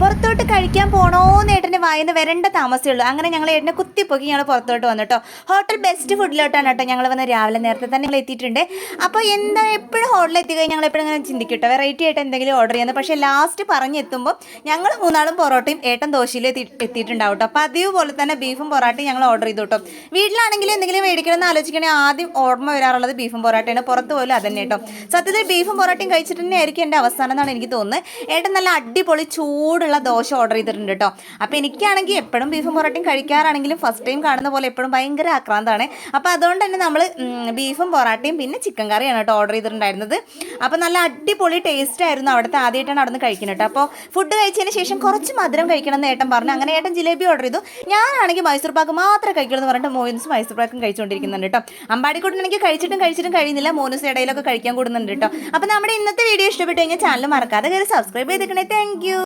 പുറത്തോട്ട് കഴിക്കാൻ പോണോന്ന് വായന്ന് വരേണ്ട താമസമേ ഉള്ളൂ. അങ്ങനെ ഞങ്ങൾ ഏട്ടനെ കുത്തിപ്പൊക്കി ഞങ്ങൾ പുറത്തോട്ട് വന്നു കേട്ടോ ഹോട്ടൽ ബെസ്റ്റ് ഫുഡിലോട്ടാണ് കേട്ടോ ഞങ്ങൾ വന്ന് രാവിലെ നേരത്തെ തന്നെ ഞങ്ങൾ എത്തിയിട്ടുണ്ട്. അപ്പോൾ എന്താ എപ്പോഴും ഹോട്ടലിൽ എത്തി കഴിഞ്ഞാൽ ഞങ്ങൾ എപ്പോഴും അങ്ങനെ ചിന്തിക്കും കേട്ടോ വെറൈറ്റി ആയിട്ട് എന്തെങ്കിലും ഓർഡർ ചെയ്യുന്നത്. പക്ഷേ ലാസ്റ്റ് പറഞ്ഞെത്തുമ്പോൾ ഞങ്ങൾ മൂന്നാളും പൊറോട്ടയും ഏട്ടൻ ദോശയിൽ എത്തി എത്തിയിട്ടുണ്ടാവും കേട്ടോ അപ്പോൾ പോലെ തന്നെ ബീഫും പൊറോട്ടയും ഞങ്ങൾ ഓർഡർ ചെയ്തു കേട്ടോ വീട്ടിലാണെങ്കിലും എന്തെങ്കിലും മേടിക്കണമെന്ന് ആലോചിക്കണേ ആദ്യം ഓർമ്മ വരാറുള്ളത് ബീഫും പൊറോട്ടയാണ്. പുറത്ത് പോലും അതന്നെ കേട്ടോ സത്യത്തിൽ ബീഫും പൊറോട്ടയും കഴിച്ചിട്ട് തന്നെ ആയിരിക്കും എന്റെ അവസാനം എന്നാണ് എനിക്ക് തോന്നുന്നത്. ഏട്ടൻ നല്ല അടിപൊളി ചൂടുള്ള ദോശ ഓർഡർ ചെയ്തിട്ടുണ്ട് കേട്ടോ അപ്പോൾ എനിക്കാണെങ്കിൽ എപ്പോഴും ബീഫും പൊറോട്ടയും കഴിക്കാറാണെങ്കിലും ഫസ്റ്റ് ടൈം കാണുന്ന പോലെ എപ്പോഴും ഭയങ്കര ആക്രാന്താണ്. അപ്പോൾ അതുകൊണ്ട് തന്നെ നമ്മൾ ബീഫും പൊറോട്ടയും പിന്നെ ചിക്കൻ കറിയാണ് കേട്ടോ ഓർഡർ ചെയ്തിട്ടുണ്ടായിരുന്നത്. അപ്പോൾ നല്ല അടിപൊളി ടേസ്റ്റ് ആയിരുന്നു അവിടുത്തെ ആദ്യമായിട്ടാണ് അവിടെ നിന്ന് കഴിക്കുന്നത് കേട്ടോ. അപ്പോൾ ഫുഡ് കഴിച്ചതിന് ശേഷം കുറച്ച് മധുരം കഴിക്കണം എന്ന് ഏട്ടൻ പറഞ്ഞു. അങ്ങനെ ഏട്ടൻ ജിലേബി ഓർഡർ ചെയ്തു. ഞാനാണെങ്കിൽ മൈസൂർ പാക്ക് മാത്രമേ കഴിക്കുള്ളൂ എന്ന് പറഞ്ഞിട്ട് മോയിൻസ് മൈസൂർ പാക്കും കഴിച്ചുകൊണ്ടിരിക്കുന്നുണ്ട് കേട്ടോ. അമ്പാടിക്കൂട്ടിന് എനിക്ക് കഴിച്ചിട്ടും കഴിച്ചിട്ടും കഴിയുന്നില്ല. മോനൂസ് ഇടയിലൊക്കെ കഴിക്കാൻ കൂടുന്നുണ്ട് കേട്ടോ. അപ്പോൾ നമ്മുടെ ഇന്നത്തെ വീഡിയോ ഇഷ്ടപ്പെട്ടു കഴിഞ്ഞാൽ ചാനൽ മറക്കാതെ കയറി സബ്സ്ക്രൈബ് ചെയ്തിട്ടുണ്ടെങ്കിൽ താങ്ക്